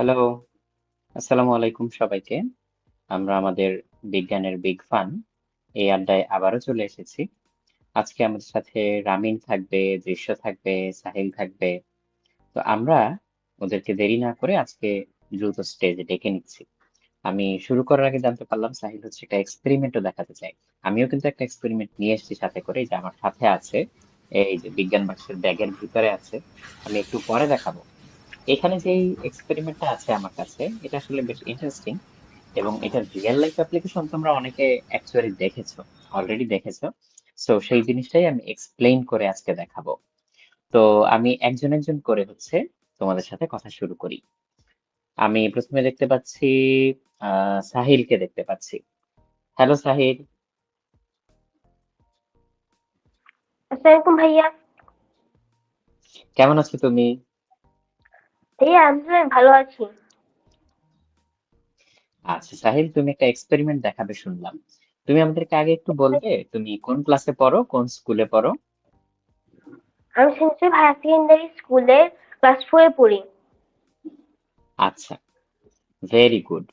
Hello, আসসালামু আলাইকুম সবাইকে। আমরা আমাদের বিজ্ঞানের বিগ ফান এই আড্ডায় আবারও চলে এসেছি। আজকে আমাদের সাথে রামিন থাকবে, দৃশ্য থাকবে, সাহিল থাকবে। তো আমরা ওদেরকে দেরি না করে আজকে দ্রুত স্টেজে ডেকে নিচ্ছি। আমি শুরু করার আগে জানতে পারলাম সাহিল হচ্ছে একটা এক্সপেরিমেন্টও দেখাতে চাই আমিও কিন্তু একটা এক্সপেরিমেন্ট নিয়ে এসেছি সাথে করে যে আমার সাথে আছে। এই যে বিজ্ঞান বাক্সের ব্যাগের ভিতরে আছে। আমি একটু পরে দেখাবো। এখানে যেই এক্সপেরিমেন্টটা আছে আমার কাছে এটা আসলে বেশ ইন্টারেস্টিং এবং এটার রিয়েল লাইফ অ্যাপ্লিকেশন তোমরা অনেকে অ্যাকচুয়ালি দেখেছ অলরেডি দেখেছ। সো সেই জিনিসটাই আমি এক্সপ্লেইন করে আজকে দেখাবো। তো আমি একজন একজন করে হচ্ছে তোমাদের সাথে কথা শুরু করি। আমি প্রথমে দেখতে পাচ্ছি সাহিলকে দেখতে পাচ্ছি। হ্যালো সাহিল। আসসালামাইকুম ভাইয়া। কেমন আছো তুমি? ভাইয়া আমি ভালো আছি। আচ্ছা সাহিল তুমি একটা এক্সপেরিমেন্ট দেখাবে শুনলাম। তুমি আমাদেরকে আগে একটু বলবে তুমি কোন ক্লাসে পড়ো কোন স্কুলে পড়ো? আমি সেন্সর হায়ার সেকেন্ডারি স্কুলে ক্লাস ফোরে পড়ি। আচ্ছা ভেরি গুড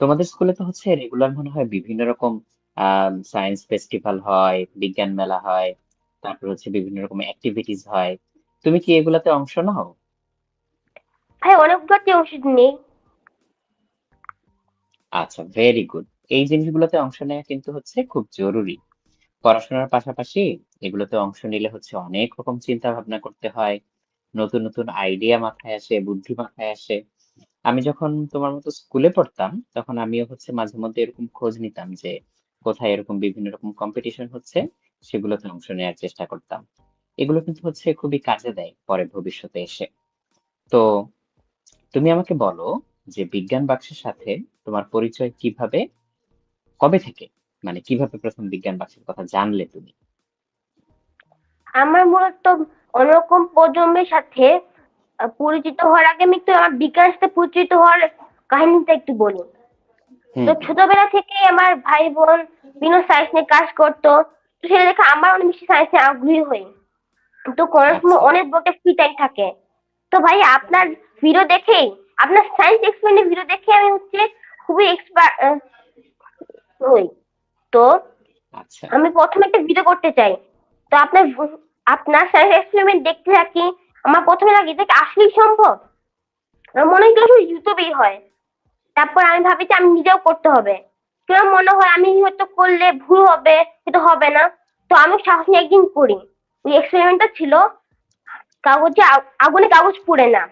তোমাদের স্কুলে তো হচ্ছে রেগুলার মনে হয় বিভিন্ন রকম সায়েন্স ফেস্টিভ্যাল হয় বিজ্ঞান মেলা হয় তারপর হচ্ছে বিভিন্ন রকম অ্যাক্টিভিটিস হয়। তুমি কি এগুলাতে অংশ নাও? ভাই অনেকগুলোতে ওষুধ নেই। আচ্ছা ভেরি গুড এই জিনিসগুলোতে অংশ নেওয়া কিন্তু হচ্ছে খুব জরুরি। পড়াশোনার পাশাপাশি এগুলোতে অংশ নিলে হচ্ছে অনেক রকম চিন্তা ভাবনা করতে হয়। নতুন নতুন আইডিয়া মাথায় আসে, বুদ্ধি মাথায় আসে। আমি যখন তোমার মতো স্কুলে পড়তাম, তখন আমিও হচ্ছে মাঝে মধ্যে এরকম খোঁজ নিতাম যে কোথায় এরকম বিভিন্ন রকম কম্পিটিশন হচ্ছে, সেগুলোতে অংশ নেওয়ার চেষ্টা করতাম। এগুলো কিন্তু হচ্ছে খুবই কাজে দেয় পরে ভবিষ্যতে এসে। তো তুমি আমাকে বলো যে বিজ্ঞান বাক্সের সাথে তোমার পরিচয় কীভাবে কবে থেকে? মানে কীভাবে প্রথম বিজ্ঞান বাক্সের কথা জানলে তুমি? আমার মূলত অন্যরকম প্রজন্মের সাথে পরিচিত হওয়ার আগে আমি একটু আমার বিজ্ঞানের সাথে পরিচিত হওয়ার কাহিনীটা একটু বলি। তো ছোটবেলা থেকেই আমার ভাই বোন বিভিন্ন সায়েন্স নিয়ে কাজ করতো। তো সেটা দেখে আমার অনেক বেশি সায়েন্সে আগ্রহী হই। তো কোনো সময় অনেক বড় ফ্রি টাইম থাকে। তো ভাই আপনার ভিডিও দেখেই আপনার সায়েন্স এক্সপেরিমেন্টের ভিডিও দেখে আমি হচ্ছে খুবই এক্সপার্ট হই। তো আচ্ছা। আমি প্রথমে একটা ভিডিও করতে চাই। তো আপনার আপনার সায়েন্স এক্সপেরিমেন্ট দেখতে থাকি আমার প্রথমে লাগে যে আসলেই সম্ভব? আমার মনে হয় শুধু ইউটিউবেই হয়। তারপর আমি ভাবি যে আমি নিজেও করতে হবে। কেউ মনে হয় আমি হয়তো করলে ভুল হবে হয়তো হবে না। তো আমি সাহস নিয়ে একদিন করি। ওই এক্সপেরিমেন্টটা ছিল। কাগজে আগুনে কাগজ পুড়ে না।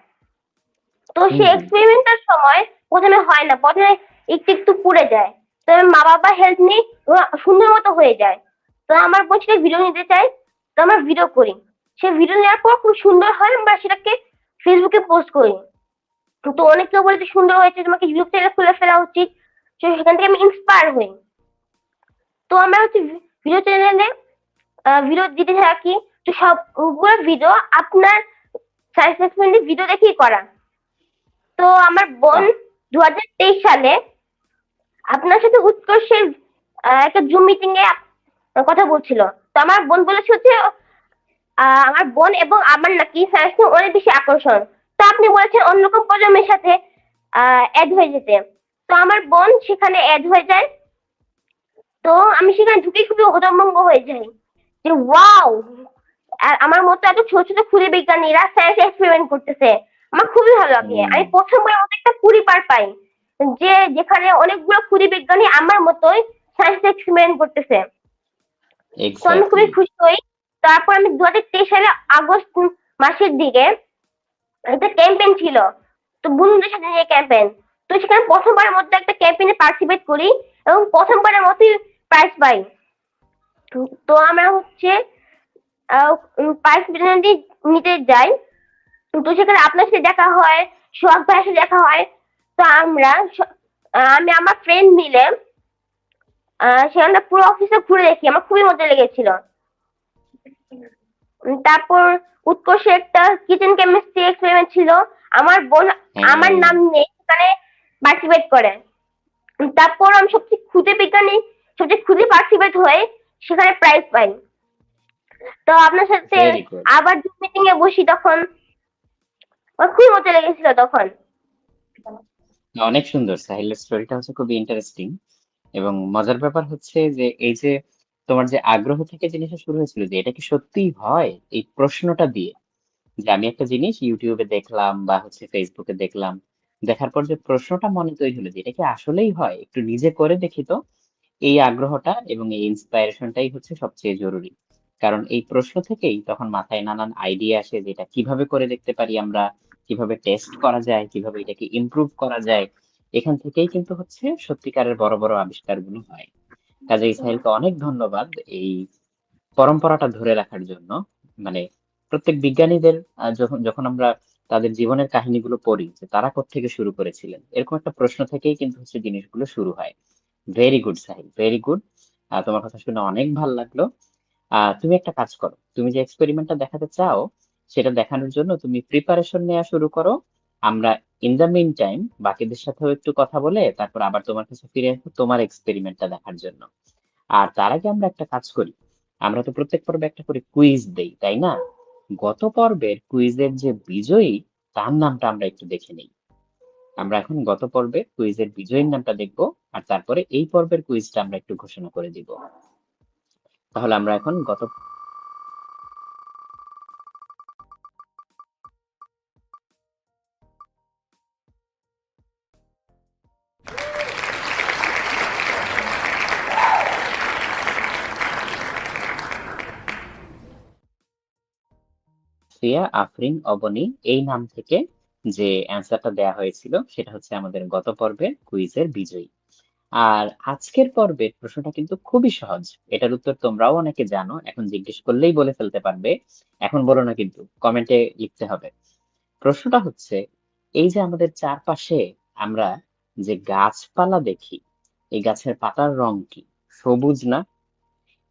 তো হুম। এক্সপেরিমেন্টের সময় প্রথমে হয় না প্রথমে একটু একটু পুড়ে যায়। তো আমি মা বাবা হেল্প নিই সুন্দর মতো হয়ে যায়। তো আমার বলছিল ভিডিও নিতে চাই? তো আমরা ভিডিও করি। সে ভিডিও নেওয়ার পর খুব সুন্দর হয় আমরা সেটাকে ফেসবুকে পোস্ট করি। তো অনেক কেউ বলে যে সুন্দর হয়েছে তোমাকে ইউটিউব চ্যানেল খুলে ফেলা উচিত। তো সেখান থেকে আমি ইন্সপায়ার হই। তো আমরা হচ্ছে ভিডিও চ্যানেলে ভিডিও দিতে থাকি। সবগুলো ভিডিও আপনার সায়েন্স ভিডিও দেখেই করা তো আমার বোন দু হাজার তেইশ সালে আপনার সাথে উৎকর্ষের একটা জুম মিটিং এ কথা বলছিল। তো আমার বোন বলেছে হচ্ছে আমার বোন এবং আমার নাকি সায়েন্স অনেক বেশি আকর্ষণ। তো আপনি বলেছেন অন্যরকম প্রজন্মের সাথে অ্যাড হয়ে যেতে। তো আমার বোন সেখানে অ্যাড হয়ে যায়। তো আমি সেখানে ঢুকে খুবই হতভম্ব হয়ে যাই। যে ওয়াও আমার মতো এত ছোট ছোট ক্ষুদে বিজ্ঞানীরা সায়েন্স এক্সপেরিমেন্ট করতেছে। আমার খুবই ভালো লাগে। আমি প্রথমবার মতো একটা পার পাই। যে যেখানে অনেকগুলো ক্ষুদে বিজ্ঞানী আমার মতোই সায়েন্স এক্সপেরিমেন্ট করতেছে। তো আমি খুবই খুশি হই। তারপর আমি দু হাজার তেইশ সালে আগস্ট মাসের দিকে একটা ক্যাম্পেইন ছিল। তো বন্ধুদের সাথে নিয়ে ক্যাম্পেইন তো সেখানে প্রথমবারের মতো একটা ক্যাম্পেইনে পার্টিসিপেট করি এবং প্রথমবারের মতোই প্রাইজ পাই। তো আমরা হচ্ছে প্রাইজ নিতে যাই। তো সেখানে আপনার সাথে দেখা হয় সোহাগ ভাইয়ের সাথে দেখা হয়। তো আমরা আমি আমার ফ্রেন্ড মিলে আহ, সেখানে পুরো অফিসে ঘুরে দেখি। আমার খুবই মজা লেগেছিল। তারপর উৎকর্ষে একটা কিচেন কেমিস্ট্রি এক্সপেরিমেন্ট ছিল। আমার বোন আমার নাম নিয়ে সেখানে পার্টিসিপেট করে। তারপর আমি সবচেয়ে খুদে বিজ্ঞানী সবচেয়ে খুদে পার্টিসিপেট হয়ে সেখানে প্রাইজ পাই। তো আপনার সাথে. আবার মিটিং এ বসি তখন। খুবই মজা লেগেছিল তখন। অনেক সুন্দর। সাহিলের স্টোরিটা হচ্ছে খুবই ইন্টারেস্টিং এবং মজার ব্যাপার হচ্ছে যে এই যে তোমার যে আগ্রহ থেকে জিনিসটা শুরু হয়েছিল যে এটা কি সত্যিই হয়? এই প্রশ্নটা দিয়ে যে আমি একটা জিনিস ইউটিউবে দেখলাম বা হচ্ছে ফেসবুকে দেখলাম। দেখার পর যে প্রশ্নটা মনে তৈরি হলো যে এটা কি আসলেই হয়? একটু নিজে করে দেখি তো। এই আগ্রহটা এবং এই ইন্সপায়ারেশনটাই হচ্ছে সবচেয়ে জরুরি। কারণ এই প্রশ্ন থেকেই তখন মাথায় নানান আইডিয়া আসে যে এটা কীভাবে করে দেখতে পারি আমরা কীভাবে টেস্ট করা যায় কীভাবে এটাকে ইমপ্রুভ করা যায়। এখান থেকেই কিন্তু হচ্ছে সত্যিকারের বড় বড় আবিষ্কারগুলো হয়। কাজে ইসরায়েলকে অনেক ধন্যবাদ এই পরম্পরাটা ধরে রাখার জন্য। মানে প্রত্যেক বিজ্ঞানীদের যখন যখন আমরা তাদের জীবনের কাহিনীগুলো পড়ি যে তারা থেকে শুরু করেছিলেন এরকম একটা প্রশ্ন থেকেই কিন্তু হচ্ছে জিনিসগুলো শুরু হয়। Very good Sahil very good তোমার কথা শুনে অনেক ভালো লাগল। আহ, তুমি একটা কাজ করো। তুমি যে এক্সপেরিমেন্টটা দেখাতে চাও, সেটা দেখানোর জন্য তুমি প্রিপারেশন নেওয়া শুরু করো। আমরা ইন দ্য মিন টাইম বাকিদের সাথেও একটু কথা বলে তারপর আবার তোমার কাছে ফিরে আসব তোমার এক্সপেরিমেন্টটা দেখার জন্য। আর তার আগে আমরা একটা কাজ করি। আমরা তো প্রত্যেক পর্বে একটা করে কুইজ দেই, তাই না? গত পর্বের কুইজের যে বিজয়ী, তার নামটা আমরা একটু দেখে নেই। আমরা এখন গত পর্বের কুইজের বিজয়ীর নামটা দেখব, আর তারপরে এই পর্বের কুইজটা আমরা একটু ঘোষণা করে দিব। তাহলে আমরা এখন গত আফরিন অবনী এই নাম থেকে যে অ্যান্সারটা দেয়া হয়েছিল, সেটা হচ্ছে আমাদের গত পর্বের কুইজের বিজয়ী। আর আজকের পর্বের প্রশ্নটা কিন্তু খুবই সহজ। এটার উত্তর তোমরাও অনেকে জানো, এখন জিজ্ঞেস করলেই বলে ফেলতে পারবে। এখন বলো না কিন্তু কমেন্টে লিখতে হবে। প্রশ্নটা হচ্ছে, এই যে আমাদের চারপাশে আমরা যে গাছপালা দেখি, এই গাছের পাতার রং কি, সবুজ না?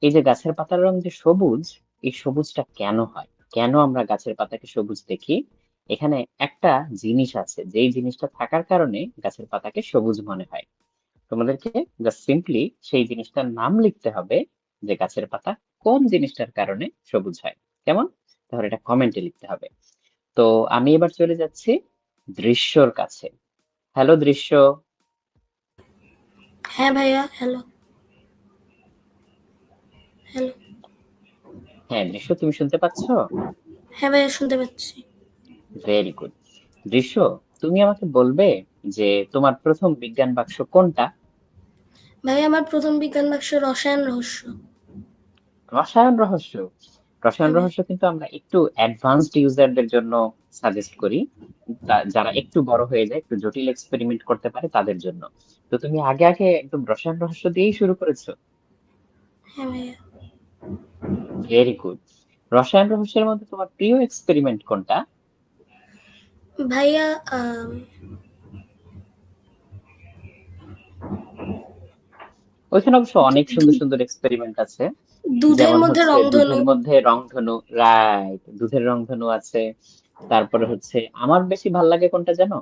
এই যে গাছের পাতার রং যে সবুজ, এই সবুজটা কেন হয়? কেন আমরা গাছের পাতাকে সবুজ দেখি? এখানে একটা জিনিস আছে, যেই জিনিসটা থাকার কারণে গাছের পাতাকে সবুজ মনে হয়। তোমাদেরকে জাস্ট সিম্পলি সেই জিনিসটার নাম লিখতে হবে যে গাছের পাতা কোন জিনিসটার কারণে সবুজ হয়। কেমন? তাহলে এটা কমেন্টে লিখতে হবে। তো আমি এবার চলে যাচ্ছি দৃশ্যর কাছে। হ্যালো দৃশ্য। হ্যাঁ ভাইয়া হ্যালো হ্যালো হ্যাঁ দৃশ্য তুমি শুনতে পাচ্ছ? হ্যাঁ ভাইয়া শুনতে পাচ্ছি। ভেরি গুড দৃশ্য তুমি আমাকে বলবে যে তোমার প্রথম বিজ্ঞান বাক্স কোনটা? ভাই আমার প্রথম বিজ্ঞান বাক্স রসায়ন রহস্য। রসায়ন রহস্য? রসায়ন রহস্য কিন্তু আমরা একটু অ্যাডভান্সড ইউজারদের জন্য সাজেস্ট করি। যারা একটু বড় হয়ে যায় একটু জটিল এক্সপেরিমেন্ট করতে পারে তাদের জন্য। তো তুমি আগে আগে একদম রসায়ন রহস্য দিয়েই শুরু করেছ? হ্যাঁ ভাইয়া। ভেরি গুড রসায়ন রহস্যের মধ্যে তোমার প্রিয় এক্সপেরিমেন্ট কোনটা? ভাইয়া ওইখানে অবশ্য অনেক সুন্দর সুন্দর এক্সপেরিমেন্ট আছে। দুধের মধ্যে রংধনু। দুধের মধ্যে রংধনু রাইট দুধের রংধনু আছে। তারপরে হচ্ছে আমার বেশি ভালো লাগে কোনটা জানো?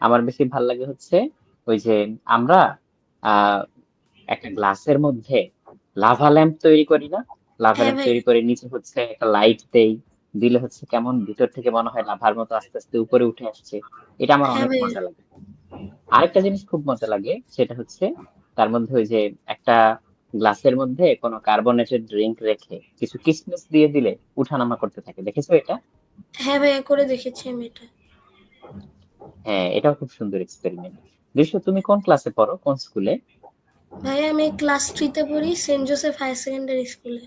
আমার বেশি ভালো লাগে হচ্ছে ওই যে আমরা একটা গ্লাসের মধ্যে লাভা ল্যাম্প তৈরি করি না? লাভা ল্যাম্প তৈরি করে নিচে হচ্ছে একটা লাইট দেই। দিলে হচ্ছে কেমন ভিতর থেকে মনে হয় লাভার মতো আস্তে আস্তে উপরে উঠে আসছে। এটা আমার হ্যাঁ অনেক মজা লাগে। আরেকটা জিনিস খুব মজা লাগে সেটা হচ্ছে তার মধ্যে ওই যে একটা গ্লাসের মধ্যে কোনো কার্বনেটেড ড্রিঙ্ক রেখে কিছু কিসমিস দিয়ে দিলে উঠানামা করতে থাকে। দেখেছ এটা? হ্যাঁ ভাইয়া করে দেখেছি আমি এটা। হ্যাঁ এটাও খুব সুন্দর এক্সপেরিমেন্ট দৃশ্য তুমি কোন ক্লাসে পড়ো? কোন স্কুলে ভাইয়া আমি ক্লাস থ্রিতে পড়ি সেন্ট জোসেফ হায়ার সেকেন্ডারি স্কুলে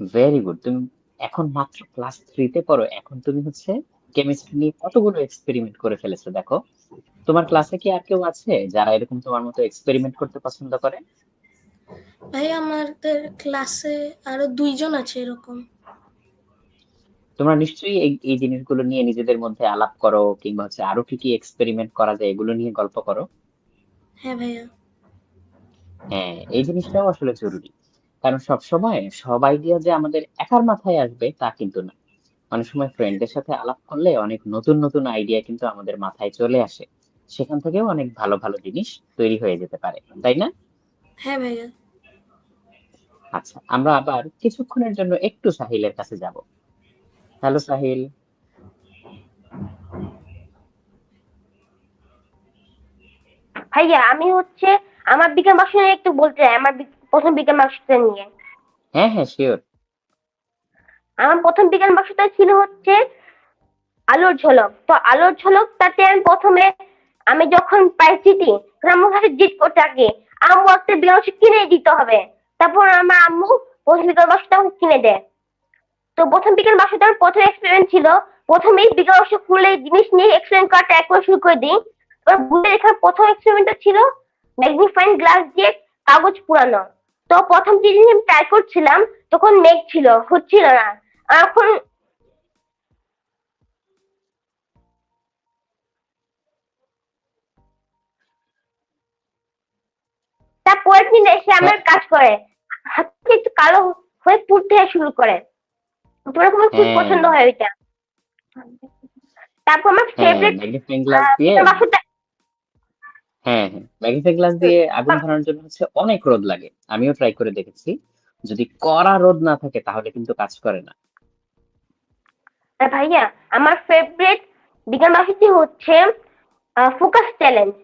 ভেরি গুড তুমি এখন মাত্র ক্লাস থ্রিতে পড়ো। এখন তুমি হচ্ছে কেমিস্ট্রি নিয়ে কতগুলো এক্সপেরিমেন্ট করে ফেলেছো দেখো। তোমার ক্লাসে কি আর কেউ আছে যারা এরকম তোমার মতো এক্সপেরিমেন্ট করতে পছন্দ করে? ভাই আমাদের ক্লাসে আরও দুইজন আছে এরকম। তোমরা নিশ্চয়ই এই জিনিসগুলো নিয়ে নিজেদের মধ্যে আলাপ করো কিংবা হচ্ছে আরও কি কি এক্সপেরিমেন্ট করা যায় এগুলো নিয়ে গল্প করো। হ্যাঁ ভাইয়া। হ্যাঁ এই জিনিসটাও আসলে জরুরি। কারণ সব সময় সব আইডিয়া যে আমাদের একার মাথায় আসবে তা কিন্তু না। অনেক সময় ফ্রেন্ডদের সাথে আলাপ করলে অনেক নতুন নতুন আইডিয়া কিন্তু আমাদের মাথায় চলে আসে। সেখান থেকেও অনেক ভালো ভালো জিনিস তৈরি হয়ে যেতে পারে তাই না? হ্যাঁ ভাইয়া। আচ্ছা আমরা আবার কিছুক্ষণের জন্য একটু সাহিলের কাছে যাব। হ্যালো সাহিল। ভাইয়া আমি হচ্ছে আমার বিজ্ঞান বাক্স নিয়ে একটু বলতে চাই আমার প্রথম বিজ্ঞান বাক্সটা নিয়ে। হ্যাঁ হ্যাঁ শিওর আমার প্রথম বিজ্ঞান বাক্সটা ছিল হচ্ছে আলোর ঝলক। তো আলোর ঝলক তাতে আমি প্রথমে আমি যখন পাই চিঠি কাছে জিত থাকে আম্মু একটা বাক্স কিনে দিতে হবে। তারপর আমার আম্মু প্রথম বাক্সটা আমাকে কিনে দেয়। তো প্রথম বাক্সটা আমার প্রথম এক্সপেরিমেন্ট ছিল। প্রথমেই বিজ্ঞান বাক্স খুলে জিনিস নিয়ে এক্সপেরিমেন্ট করাটা একবার শুরু করে দিই। এবার বুঝে দেখার প্রথম এক্সপেরিমেন্টটা ছিল ম্যাগনিফাইং গ্লাস দিয়ে কাগজ পুরানো। তো প্রথম যে জিনিস আমি ট্রাই করছিলাম, তখন মেঘ ছিল হচ্ছিল না। আর এখন তারপরের দিন এসে আমার কাজ করে। হাতটা একটু কালো হয়ে পুড়তে শুরু করে। তোমার খুব খুব হ্যাঁ। পছন্দ হয় ওইটা। তারপর আমার হ্যাঁ ফেভারিট ম্যাগনিফাইং গ্লাস দিয়ে? হ্যাঁ হ্যাঁ। ম্যাগনিফাইং গ্লাস দিয়ে আগুন ধরানোর জন্য হচ্ছে অনেক রোদ লাগে। আমিও ট্রাই করে দেখেছি। যদি কড়া রোদ না থাকে তাহলে কিন্তু কাজ করে না। ভাইয়া আমার ফেভারিট বিজ্ঞান বাক্সটি হচ্ছে ফোকাস চ্যালেঞ্জ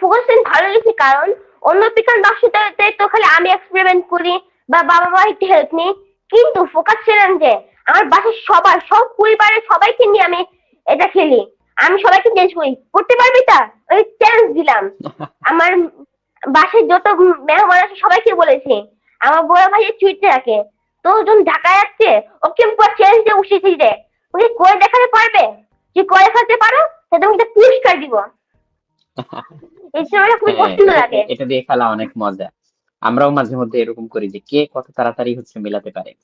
ফোকাস চ্যালেঞ্জ ভালো লেগেছে কারণ অন্য বিজ্ঞান বাক্সটাতে তো খালি আমি এক্সপেরিমেন্ট করি বা বাবা মা একটু হেল্প নিই। কিন্তু ফোকাস চ্যালেঞ্জে আমার বাসার সবার সব পরিবারের সবাইকে নিয়ে আমি এটা খেলি। আমি সবাইকে চ্যালেঞ্জ করি। করতে পারবি তা? ওই চ্যালেঞ্জ দিলাম। আমার বাসায় যত মেহমান আছে সবাইকে বলেছি। আমার বড় ভাইয়ের চুইতে রাখে তো যখন ঢাকা যাচ্ছে ওকে চ্যালেঞ্জ দিয়ে উঠেছি রে ওকে করে দেখাতে পারবে? যদি করে দেখাতে পারো তাহলে তোমাকে পুরস্কার দিব। এই সময়টা খুবই হ্যাঁ, পছন্দ এটা- লাগে। এটা দিয়ে খেলা অনেক মজা। আমরাও মাঝে মধ্যে এরকম করি যে কে কত তাড়াতাড়ি হচ্ছে মেলাতে পারে।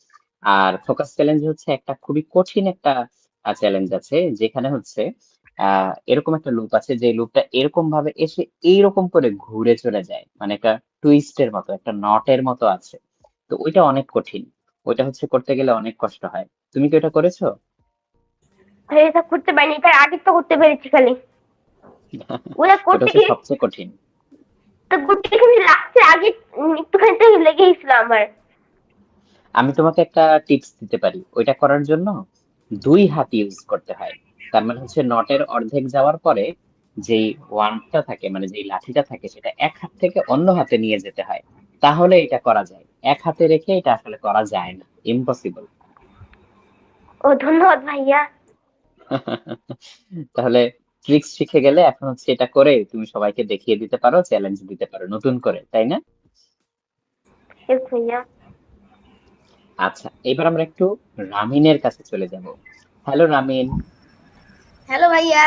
আর ফোকাস চ্যালেঞ্জ হচ্ছে একটা খুবই কঠিন একটা চ্যালেঞ্জ আছে যেখানে হচ্ছে আহ এরকম একটা লুপ আছে যে লুপটা এরকম ভাবে এসে এইরকম করে ঘুরে চলে যায়। মানে একটা টুইস্টের মতো একটা নটের মতো আছে। তো ওইটা অনেক কঠিন। ওইটা হচ্ছে করতে গেলে অনেক কষ্ট হয়। তুমি কি ওটা করেছ? এটা করতে পারিনি। তার আগে তো করতে পেরেছি খালি। করতে গিয়ে সবচেয়ে কঠিন। তো লাস্টের আগে একটুখানি তো আমার। আমি তোমাকে একটা টিপস দিতে পারি। ওইটা করার জন্য দুই হাত ইউজ করতে হয়। তার মানে হচ্ছে নটের অর্ধেক যাওয়ার পরে যেই ওয়ানটা থাকে মানে যেই লাঠিটা থাকে সেটা এক হাত থেকে অন্য হাতে নিয়ে যেতে হয়। তাহলে এটা করা যায়। এক হাতে রেখে এটা আসলে করা যায় না। ইম্পসিবল ও ধন্যবাদ ভাইয়া। তাহলে ট্রিক্স শিখে গেলে এখন হচ্ছে এটা করে তুমি সবাইকে দেখিয়ে দিতে পারো চ্যালেঞ্জ দিতে পারো নতুন করে তাই না? আচ্ছা এবার আমরা একটু রামিনের কাছে চলে যাব। হ্যালো রামিন। হ্যালো ভাইয়া।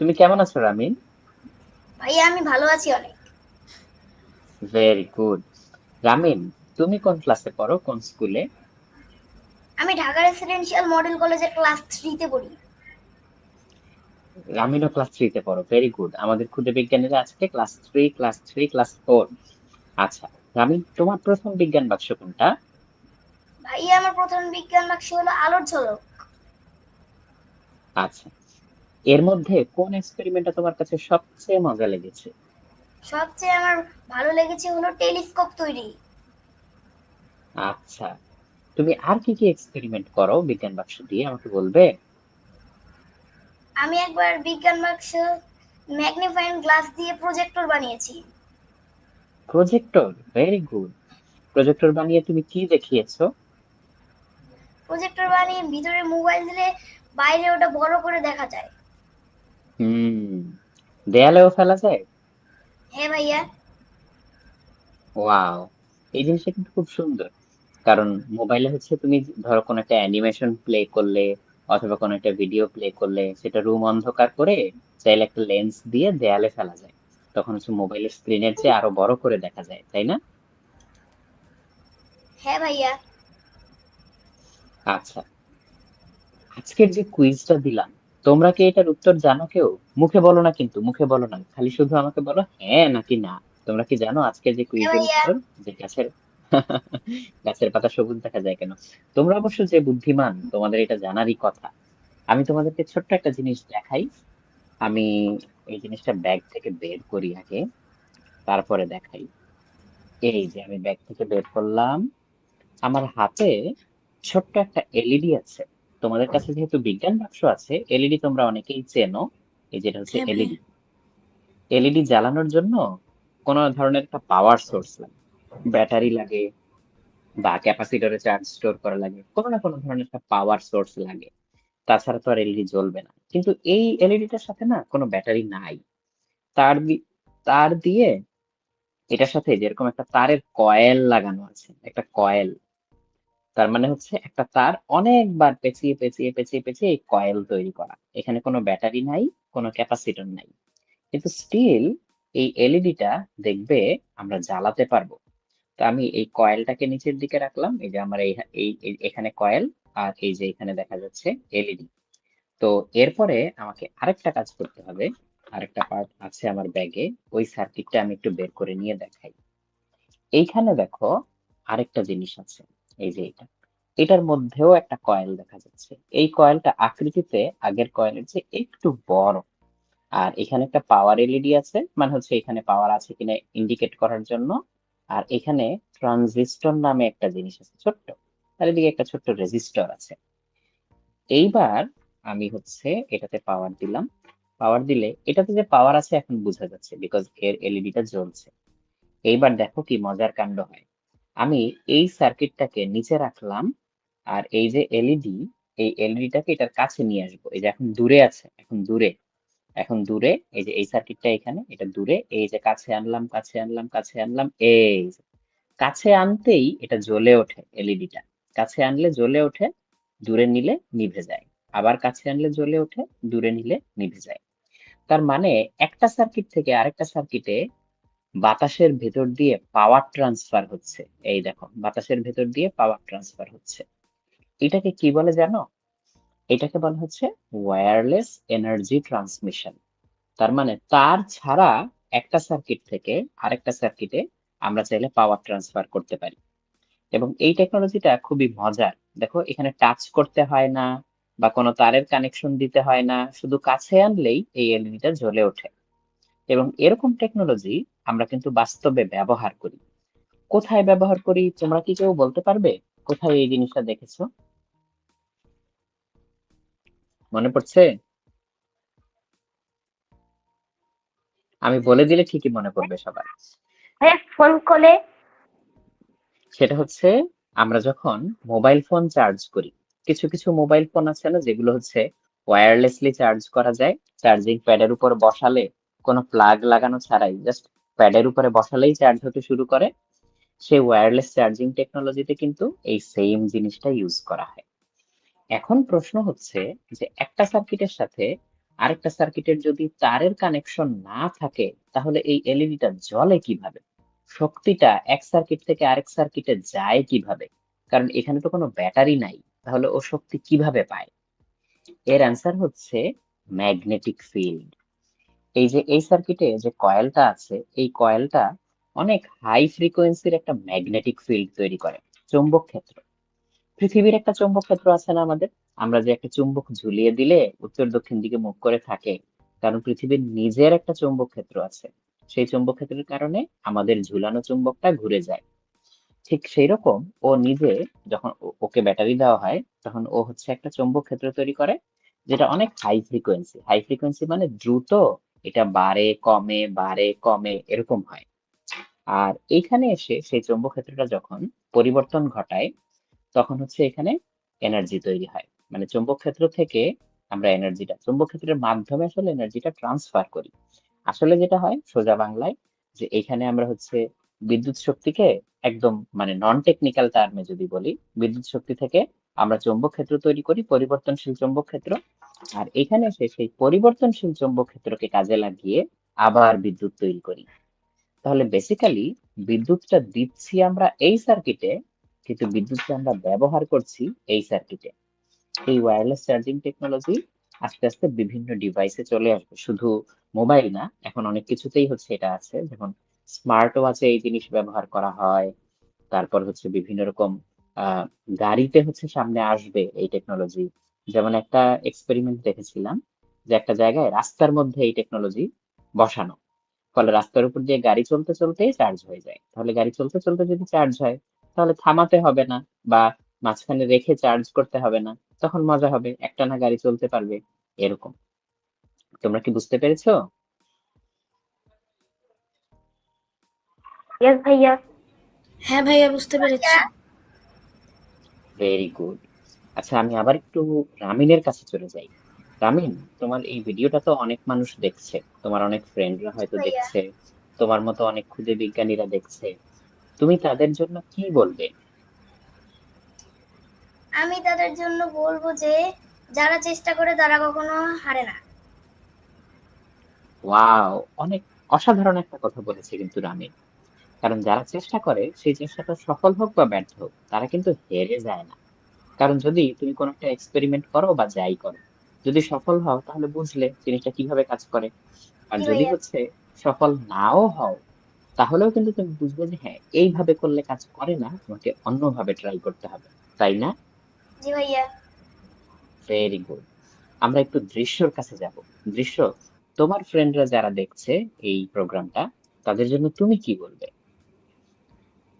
তুমি কেমন আছো রামিন? ভাইয়া আমি ভালো আছি অনেক। ভেরি গুড রামিন তুমি কোন ক্লাসে পড়ো কোন স্কুলে আমি ঢাকা রেসিডেন্সিয়াল মডেল কলেজের ক্লাস থ্রিতে পড়ি। রামিনও ক্লাস থ্রিতে পড়ো ভেরি গুড আমাদের ক্ষুদে বিজ্ঞানীরা আজকে class three class three class four আচ্ছা রামিন তোমার প্রথম বিজ্ঞান বাক্স কোনটা? ভাইয়া আমার প্রথম বিজ্ঞান বাক্স হলো আলোর ঝলক। আচ্ছা এর মধ্যে কোন এক্সপেরিমেন্টটা তোমার কাছে সবচেয়ে মজা লেগেছে? সবচেয়ে আমার ভালো লেগেছে হলো টেলিস্কোপ তৈরি। আচ্ছা তুমি আর কি কি এক্সপেরিমেন্ট করো বিজ্ঞান বাক্স দিয়ে আমাকে বলবে? আমি একবার বিজ্ঞান বাক্স ম্যাগনিফাইং গ্লাস দিয়ে প্রজেক্টর বানিয়েছি। প্রজেক্টর? ভেরি গুড প্রজেক্টর বানিয়ে তুমি কি দেখিয়েছো? প্রজেক্টর বানিয়ে ভিতরে মোবাইল দিলে বাইরে ওটা বড় করে দেখা যায়। হুম। দেয়ালেও ফেলা যায়? হ্যাঁ ভাইয়া। ওয়াও। এই জিনিসটা কিন্তু খুব সুন্দর। কারণ মোবাইলে হচ্ছে তুমি ধরো কোনো একটা অ্যানিমেশন প্লে করলে অথবা কোনো একটা ভিডিও প্লে করলে সেটা রুম অন্ধকার করে চাইলে একটা লেন্স দিয়ে দেয়ালে ফেলা যায়। তখন হচ্ছে মোবাইলের স্ক্রিনের চেয়ে আরও বড় করে দেখা যায় তাই না? হ্যাঁ ভাইয়া। আচ্ছা। আজকের যে কুইজটা দিলাম তোমরা কি এটার উত্তর জানো কেউ? মুখে বলো না কিন্তু মুখে বলো না। খালি শুধু আমাকে বলো হ্যাঁ নাকি না। তোমরা কি জানো আজকে যে কুইজের ভাইয়া। উত্তর? যে গাছের গাছের পাতা সবুজ দেখা যায় কেন? তোমরা অবশ্য যে বুদ্ধিমান তোমাদের এটা জানারই কথা। আমি তোমাদেরকে ছোট্ট একটা জিনিস দেখাই। আমি এই জিনিসটা ব্যাগ থেকে বের করি আগে তারপরে দেখাই। এই যে আমি ব্যাগ থেকে বের করলাম। আমার হাতে ছোট্ট একটা এলইডি আছে। তোমাদের কাছে যেহেতু বিজ্ঞান বাক্স আছে এলইডি তোমরা অনেকেই চেনো। এই যেটা হচ্ছে হ্যাঁ এলইডি এলইডি জ্বালানোর জন্য কোনো ধরনের একটা পাওয়ার সোর্স লাগে। ব্যাটারি লাগে বা ক্যাপাসিটরে চার্জ স্টোর করা লাগে, কোনো না কোনো ধরনের একটা পাওয়ার সোর্স লাগে। তাছাড়া তো আর এলইডি জ্বলবে না। কিন্তু এই এলইডিটার সাথে না কোনো ব্যাটারি নাই। তার তার দিয়ে এটার সাথে যেরকম একটা তারের কয়েল লাগানো আছে, একটা কয়েল তার মানে হচ্ছে একটা তার অনেকবার পেঁচিয়ে পেঁচিয়ে পেঁচিয়ে পেঁচিয়ে এই কয়েল তৈরি করা। এখানে কোনো ব্যাটারি নাই, কোনো ক্যাপাসিটর নাই। কিন্তু স্টিল এই এলইডিটা দেখবে আমরা জ্বালাতে পারব। তো আমি এই কয়েলটাকে নিচের দিকে রাখলাম। এই যে আমার এই এখানে কয়েল আর এই যে এখানে দেখা যাচ্ছে এলইডি। তো এরপরে আমাকে আরেকটা কাজ করতে হবে। আরেকটা পার্ট আছে আমার ব্যাগে। ওই সার্কিটটা আমি একটু বের করে নিয়ে দেখাই। এইখানে দেখো আরেকটা জিনিস আছে। এই যে এটা। এটার মধ্যেও একটা কয়েল দেখা যাচ্ছে। এই কয়েলটা আকৃতিতে আগের কয়েলের চেয়ে একটু বড়। আর এখানে একটা পাওয়ার এলইডি আছে। মানে হচ্ছে এখানে পাওয়ার আছে কিনা ইন্ডিকেট করার জন্য। আর এখানে ট্রানজিস্টর নামে একটা জিনিস আছে ছোট্ট। আর এদিকে একটা ছোট্ট রেজিস্টর আছে। এইবার আমি হচ্ছে এটাতে পাওয়ার দিলাম। পাওয়ার দিলে এটাতে যে পাওয়ার আছে এখন বোঝা যাচ্ছে বিকজ এর এলইডিটা জ্বলছে। এইবার দেখো কি মজার কাণ্ড হয়। আমি এই সার্কিটটাকে নিচে রাখলাম আর এই যে এলইডি এই এলইডিটাকে এটার কাছে নিয়ে আসব। এই যে এখন দূরে আছে, এখন দূরে। এখন দূরে, এই যে এই সার্কিটটা এখানে, এটা দূরে, এই যে কাছে আনলাম কাছে আনলাম কাছে আনলাম, এই কাছে আনতেই এটা জ্বলে ওঠে এলইডিটা কাছে আনলে জ্বলে ওঠে, দূরে নিলে নিভে যায়। আবার কাছে আনলে জ্বলে ওঠে, দূরে নিলে নিভে যায়। তার মানে একটা সার্কিট থেকে আরেকটা সার্কিটে বাতাসের ভেতর দিয়ে পাওয়ার ট্রান্সফার হচ্ছে। এই দেখো, বাতাসের ভেতর দিয়ে পাওয়ার ট্রান্সফার হচ্ছে। এটাকে কি বলে জানো? এটাকে বলা হচ্ছে ওয়্যারলেস এনার্জি ট্রান্সমিশন তার মানে তার ছাড়া একটা সার্কিট থেকে আরেকটা সার্কিটে আমরা চাইলে পাওয়ার ট্রান্সফার করতে পারি। এবং এই টেকনোলজিটা খুবই মজার। দেখো, এখানে টাচ করতে হয় না বা কোনো তারের কানেকশন দিতে হয় না, শুধু কাছে আনলেই এই এলইডিটা জ্বলে ওঠে। এবং এরকম টেকনোলজি আমরা কিন্তু বাস্তবে ব্যবহার করি। কোথায় ব্যবহার করি? তোমরা কি কেউ বলতে পারবে? কোথায় এই জিনিসটা দেখেছ? মনে পড়ছে? আমি বলে দিলে ঠিকই মনে পড়বে সবার। ফোন কলে সেটা হচ্ছে আমরা যখন মোবাইল ফোন চার্জ করি কিছু কিছু মোবাইল ফোন আছে না যেগুলো হচ্ছে ওয়্যারলেসলি চার্জ করা যায় চার্জিং প্যাডের উপর বসালে কোনো প্লাগ লাগানো ছাড়াই জাস্ট প্যাডের উপরে বসালেই চার্জ হতে শুরু করে। সেই ওয়্যারলেস চার্জিং টেকনোলজিতে কিন্তু এই সেম জিনিসটা ইউজ করা হয়। এখন প্রশ্ন হচ্ছে যে একটা সার্কিটের সাথে আরেকটা সার্কিটের যদি তারের কানেকশন না থাকে, তাহলে এই এলইডিটা জ্বলে কীভাবে? শক্তিটা এক সার্কিট থেকে আরেক সার্কিটে যায় কীভাবে? কারণ এখানে তো কোনো ব্যাটারি নাই, তাহলে ও শক্তি কীভাবে পায়? এর অ্যান্সার হচ্ছে ম্যাগনেটিক ফিল্ড এই যে এই সার্কিটে যে কয়েলটা আছে, এই কয়েলটা অনেক হাই ফ্রিকোয়েন্সির একটা ম্যাগনেটিক ফিল্ড তৈরি করে, চৌম্বক ক্ষেত্র। পৃথিবীর একটা চৌম্বক ক্ষেত্র আছে না আমাদের? আমরা যে একটা চুম্বক ঝুলিয়ে দিলে উত্তর দক্ষিণ দিকে মুখ করে থাকে, কারণ পৃথিবীর নিজের একটা চৌম্বক ক্ষেত্র আছে। সেই চৌম্বক ক্ষেত্রের কারণে আমাদের ঝুলানো চুম্বকটা ঘুরে যায়। ঠিক সেই রকম ও নিজে যখন ওকে ব্যাটারি দেওয়া হয়, তখন ও হচ্ছে একটা চৌম্বক ক্ষেত্র তৈরি করে, যেটা অনেক হাই ফ্রিকোয়েন্সি হাই ফ্রিকোয়েন্সি মানে দ্রুত এটা বাড়ে, কমে বাড়ে, কমে, এরকম হয়। আর এইখানে এসে সেই চৌম্বক ক্ষেত্রটা যখন পরিবর্তন ঘটায় তখন হচ্ছে এখানে এনার্জি তৈরি হয়। মানে চৌম্বক ক্ষেত্র থেকে আমরা এনার্জিটা চৌম্বক ক্ষেত্রের মাধ্যমে আসলে এনার্জিটা ট্রান্সফার করি। আসলে যেটা হয়, সোজা বাংলায় যে এখানে আমরা হচ্ছে বিদ্যুৎ শক্তিকে একদম মানে নন টেকনিক্যাল টার্মে যদি বলি, বিদ্যুৎ শক্তি থেকে আমরা চৌম্বক ক্ষেত্র তৈরি করি, পরিবর্তনশীল চৌম্বক ক্ষেত্র। আর এখানে এসে সেই পরিবর্তনশীল চৌম্বক ক্ষেত্রকে কাজে লাগিয়ে আবার বিদ্যুৎ তৈরি করি। তাহলে বেসিক্যালি বিদ্যুৎটা দিচ্ছি আমরা এই সার্কিটে কিন্তু বিদ্যুৎটা আমরা ব্যবহার করছি এই সার্কিটে এই ওয়্যারলেস চার্জিং টেকনোলজি আস্তে আস্তে বিভিন্ন ডিভাইসে চলে আসবে। শুধু মোবাইল না, এখন অনেক কিছুতেই হচ্ছে এটা আছে। যেমন স্মার্ট ওয়াচে এই জিনিস ব্যবহার করা হয়। তারপর হচ্ছে বিভিন্ন রকম গাড়িতে হচ্ছে সামনে আসবে এই টেকনোলজি যেমন একটা এক্সপেরিমেন্ট দেখেছিলাম যে একটা জায়গায় রাস্তার মধ্যে এই টেকনোলজি বসানো। ফলে রাস্তার উপর দিয়ে গাড়ি চলতে চলতেই চার্জ হয়ে যায়। তাহলে গাড়ি চলতে চলতে যদি চার্জ হয় তাহলে থামাতে হবে না বা মাঝখানে রেখে চার্জ করতে হবে না। তখন মজা হবে একটানা গাড়ি চলতে পারবে এরকম। তোমরা কি বুঝতে পেরেছ? ইয়েস ভাইয়া। হ্যাঁ ভাইয়া বুঝতে পেরেছি। ভেরি গুড আচ্ছা আমি আবার একটু রামিনের কাছে চলে যাই। রামিন তোমার এই ভিডিওটা তো অনেক মানুষ দেখছে। তোমার অনেক ফ্রেন্ডরা হয়তো দেখছে। তোমার মতো অনেক ক্ষুদে বিজ্ঞানীরা দেখছে। তুমি তাদের জন্য কি বলবে? আমি তাদের জন্য বলব যে যারা চেষ্টা করে তারা কখনো হারে না। ওয়াও অনেক অসাধারণ একটা কথা বলেছে কিন্তু রামিন কারণ যারা চেষ্টা করে সেই চেষ্টাটা সফল হোক বা ব্যর্থ হোক তারা কিন্তু হেরে যায় না। কারণ যদি তুমি কোনো একটা এক্সপেরিমেন্ট করো বা যাই করো যদি সফল হও তাহলে বুঝলে জিনিসটা কীভাবে কাজ করে। আর যদি হচ্ছে সফল নাও হও তাহলেও কিন্তু তুমি বুঝবে যে হ্যাঁ এইভাবে করলে কাজ করে না তোমাকে অন্যভাবে ট্রাই করতে হবে। তাই না? জি ভাইয়া। ভেরি গুড আমরা একটু দৃশ্যর কাছে যাব। দৃশ্য তোমার ফ্রেন্ডরা যারা দেখছে এই প্রোগ্রামটা তাদের জন্য তুমি কি বলবে?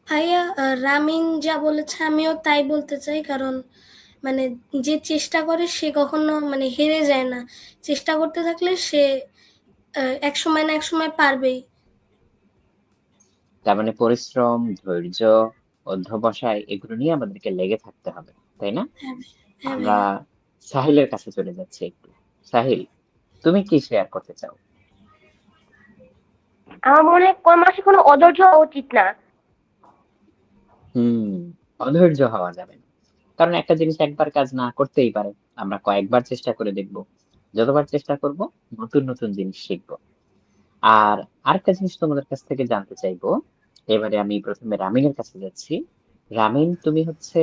ভাইয়া রামিন যা বলেছে আমিও তাই বলতে চাই কারণ মানে যে চেষ্টা করে সে কখনো মানে হেরে যায় না। চেষ্টা করতে থাকলে সে এক সময় না এক সময় পারবেই। তার মানে পরিশ্রম ধৈর্য অধ্যবসায় এগুলো নিয়ে আমাদেরকে লেগে থাকতে হবে তাই না? হ্যাঁ হ্যাঁ আমরা সাহিলের কাছে চলে যাচ্ছি একটু। সাহিল তুমি কি শেয়ার করতে চাও? আমার মনে হয় কোন মাসে কোনো অধৈর্য হওয়া উচিত না। হুম অধৈর্য হওয়া যাবে না। কারণ একটা জিনিস একবার কাজ না করতেই পারে। আমরা কয়েকবার চেষ্টা করে দেখব। যতবার চেষ্টা করব নতুন নতুন জিনিস শিখব। আর আরেকটা জিনিস তোমাদের কাছ থেকে জানতে চাইব এবারে আমি প্রথমে রামিনের কাছে যাচ্ছি। রামিন তুমি হচ্ছে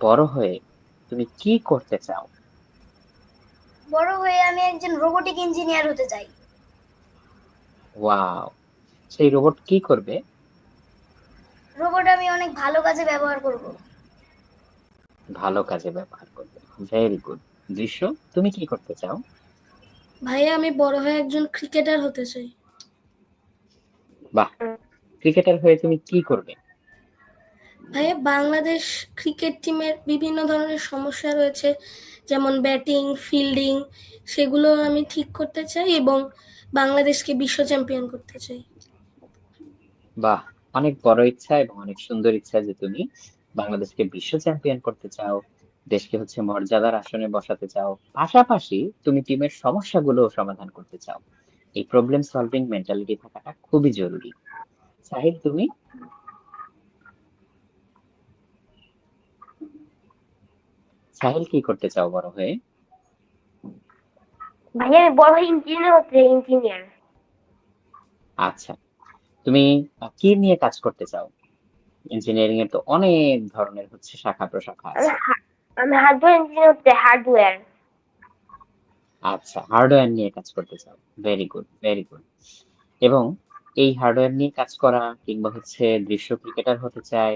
বড় হয়ে তুমি কি করতে চাও? বড় হয়ে আমি একজন রোবোটিক ইঞ্জিনিয়ার হতে চাই। ওয়াও সেই রোবট কি করবে? রোবট আমি অনেক ভালো কাজে ব্যবহার করব। ভালো কাজে ব্যবহার করবে ভেরি গুড দৃশ্য তুমি কি করতে চাও? ভাইয়া আমি বড় হয়ে একজন ক্রিকেটার হতে চাই। বাহ ক্রিকেটার হয়ে তুমি কি করবে? ভাইয়া বাংলাদেশ ক্রিকেট টিমের বিভিন্ন ধরনের সমস্যা রয়েছে যেমন ব্যাটিং ফিল্ডিং সেগুলো আমি ঠিক করতে চাই এবং বাংলাদেশকে বিশ্ব চ্যাম্পিয়ন করতে চাই। বাহ অনেক বড় ইচ্ছা এবং অনেক সুন্দর ইচ্ছা যে তুমি বাংলাদেশকে বিশ্ব চ্যাম্পিয়ন করতে চাও দেশকে হচ্ছে মর্যাদার আসনে বসাতে চাও। পাশাপাশি তুমি টিমের সমস্যাগুলো সমাধান করতে চাও। এই প্রবলেম সলভিং মেন্টালিটি থাকাটা খুবই জরুরি। সাহিদ তুমি? সাহিল কি করতে চাও বড় হয়ে? ভাইয়া আমি বড় ইঞ্জিনিয়ার হতে ইঞ্জিনিয়ার আচ্ছা। তুমি কি নিয়ে কাজ করতে চাও? ইঞ্জিনিয়ারিং এর তো অনেক ধরনের হচ্ছে শাখা প্রশাখা আছে। আমি হার্ডওয়্যার ইঞ্জিনিয়ার হতে হার্ডওয়্যার আচ্ছা হার্ডওয়্যার নিয়ে কাজ করতে চাও। ভেরি গুড ভেরি গুড এবং এই হার্ডওয়্যার নিয়ে কাজ করা কিংবা হচ্ছে দৃশ্য ক্রিকেটার হতে চায়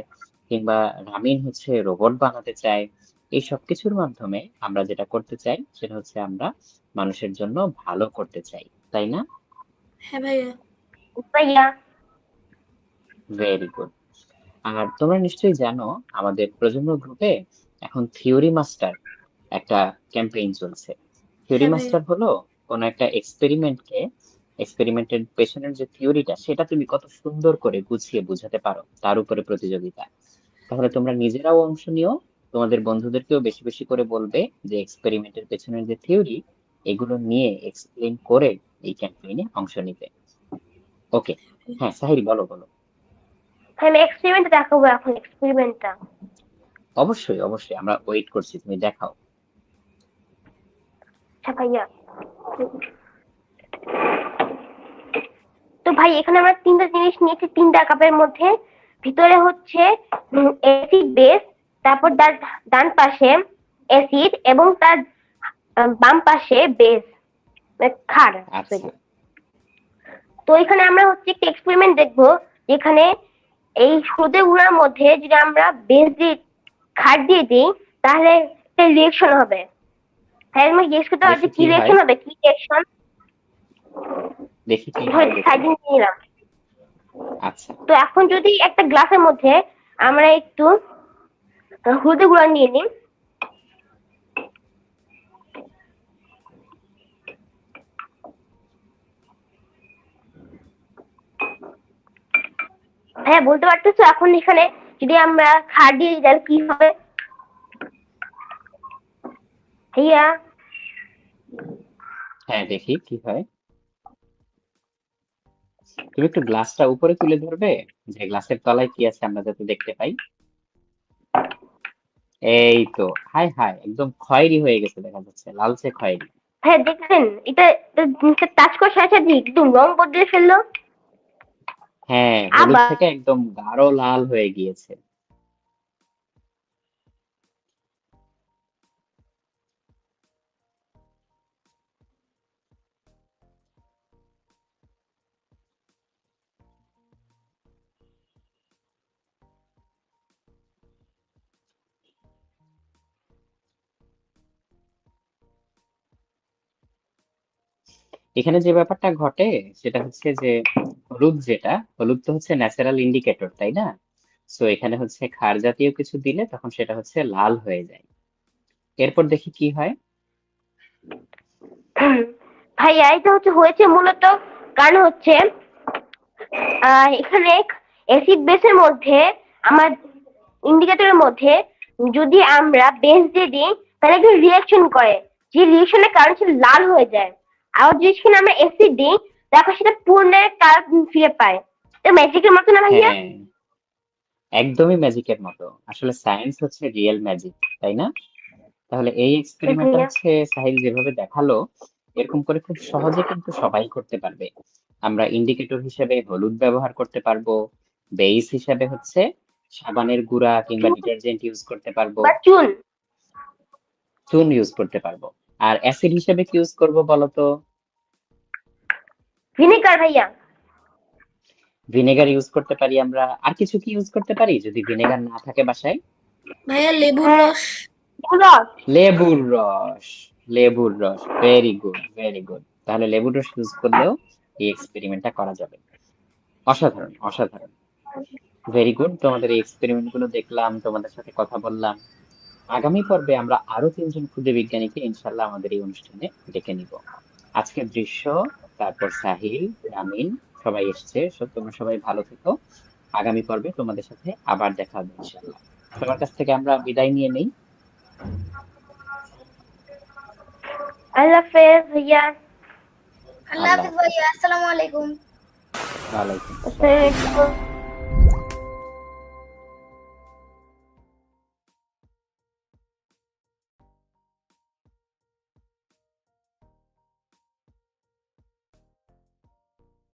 কিংবা রামিন হচ্ছে রোবট বানাতে চায় এই সব কিছুর মাধ্যমে আমরা যেটা করতে চাই সেটা হচ্ছে আমরা মানুষের জন্য ভালো করতে চাই তাই না? হ্যাঁ ভাইয়া। ভাইয়া। ভেরি গুড আর তোমরা নিশ্চয়ই জানো আমাদের প্রজন্ম গ্রুপে এখন থিওরি মাস্টার একটা ক্যাম্পেইন চলছে। থিওরি হ্যাঁ মাস্টার হলো কোন একটা এক্সপেরিমেন্টকে এক্সপেরিমেন্টের পেছনের যে থিওরিটা সেটা তুমি কত সুন্দর করে গুছিয়ে বুঝাতে পারো তার উপরে প্রতিযোগিতা। তাহলে তোমরা নিজেরাও অংশ নিও তোমাদের বন্ধুদেরকেও বেশি বেশি করে বলবে যে এক্সপেরিমেন্টের পেছনের যে থিওরি এগুলো নিয়ে এক্সপ্লেন করে এই ক্যাম্পেইনে অংশ নিতে। ওকে হ্যাঁ সাহিল বলো বলো। আমি এক্সপেরিমেন্ট দেখাবো এখন এক্সপেরিমেন্টটা অবশ্যই অবশ্যই আমরা ওয়েট করছি তুমি দেখাও। আচ্ছা ভাইয়া। তো ভাই এখানে আমরা তিনটা জিনিস নিয়েছি তিনটা কাপের মধ্যে। ভিতরে হচ্ছে অ্যাসিড বেস তারপর তার ডান পাশে অ্যাসিড এবং তার বাম পাশে বেস ক্ষার। আচ্ছা। তো এখানে আমরা হচ্ছে একটা এক্সপেরিমেন্ট দেখব যেখানে এই সদে গুঁড়ার মধ্যে যদি আমরা বেস দিয়ে খাট দিয়ে দিই তাহলে একটা রিয়েকশন হবে। হ্যাঁ আমি জিজ্ঞেস করতে পারছি কি কি রিয়েকশন হবে কি রিয়েকশন দেখি কি হয়। নিলাম। আচ্ছা। তো এখন যদি একটা গ্লাসের মধ্যে আমরা একটু হলুদের গুঁড়া নিয়ে নিই। ভাইয়া বলতে পারতেছো এখন এখানে যদি আমরা খাট দিয়ে তাহলে কি হবে? হ্যাঁ দেখি কি হয়। তুমি একটু গ্লাসটা উপরে তুলে ধরবে? যে গ্লাসের তলায় কি আছে আমরা যাতে দেখতে পাই? এই তো হাই হাই একদম খয়েরি হয়ে গেছে দেখা যাচ্ছে লালচে খয়েরি। হ্যাঁ দেখলেন এটা টাচ করার সাথে সাথে একদম রং বদলে ফেলল। হ্যাঁ হলুদ থেকে একদম গাঢ় লাল হয়ে গিয়েছে। এখানে যে ব্যাপারটা ঘটে, সেটা হচ্ছে যে হলুদ যেটা, হলুদ তো হচ্ছে ন্যাচারাল ইন্ডিকেটর তাই না? সো এখানে হচ্ছে ক্ষার জাতীয় কিছু দিলে তখন সেটা হচ্ছে লাল হয়ে যায়। এরপর দেখি কি হয়। ভাইয়া, এটা হচ্ছে হয়েছে মূলত কারণ হচ্ছে এখানে অ্যাসিড বেসের মধ্যে, আমার ইন্ডিকেটরের মধ্যে যদি আমরা বেস দিয়ে দিই, তাহলে একটা রিয়াকশন করে। যে রিয়াকশনের কারণে সেটা লাল হয়ে যায়। আর যদি সেখানে আমরা অ্যাসিড দিই তখন সেটা পূর্ণ কালার ফিরে পায়। তো ম্যাজিকের মতো না ভাইয়া? হ্যাঁ একদমই ম্যাজিকের মতো। আসলে সায়েন্স হচ্ছে রিয়েল ম্যাজিক তাই না? তাহলে এই এক্সপেরিমেন্টটা ভাইয়া। হচ্ছে সাহিল যেভাবে দেখাল এরকম করে খুব সহজে কিন্তু সবাই করতে পারবে। আমরা ইন্ডিকেটর হিসেবে হলুদ ব্যবহার করতে পারব বেস হিসেবে হচ্ছে সাবানের গুঁড়া কিংবা ডিটারজেন্ট ইউজ করতে পারব। চুন। চুন ইউজ করতে পারব। আর অ্যাসিড হিসেবে কি ইউজ করব বলতো ভিনেগার ভাইয়া। ভিনেগার ইউজ করতে পারি আমরা। আর কিছু কি ইউজ করতে পারি যদি ভিনেগার না থাকে বাসায়? ভাইয়া লেবুর হ্যাঁ। রস। রস। লেবুর রস। লেবুর রস। ভেরি গুড ভেরি গুড তাহলে লেবুর রস ইউজ করলেও এই এক্সপেরিমেন্টটা করা যাবে। অসাধারণ অসাধারণ। ভেরি গুড তোমাদের এই এক্সপেরিমেন্টগুলো দেখলাম তোমাদের সাথে কথা বললাম। আগামী পর্বে আমরা আরও তিনজন ক্ষুদে বিজ্ঞানীকে ইনশাল্লাহ আমাদের এই অনুষ্ঠানে ডেকে নিব। আজকের দৃশ্য তারপর সাহিল রামিন সবাই এসছে। তোমরা সবাই ভালো থেকো। আগামী পর্বে তোমাদের সাথে আবার দেখা হবে ইনশাল্লাহ সবার কাছ থেকে আমরা বিদায় নিয়ে নেই। আল্লাহ হাফেজ ভাইয়া। আল্লাহ হাফেজ ভাইয়া আসসালামু আলাইকুম। ওয়ালাইকুম আসসালাম। আসসালামু আলাইকুম।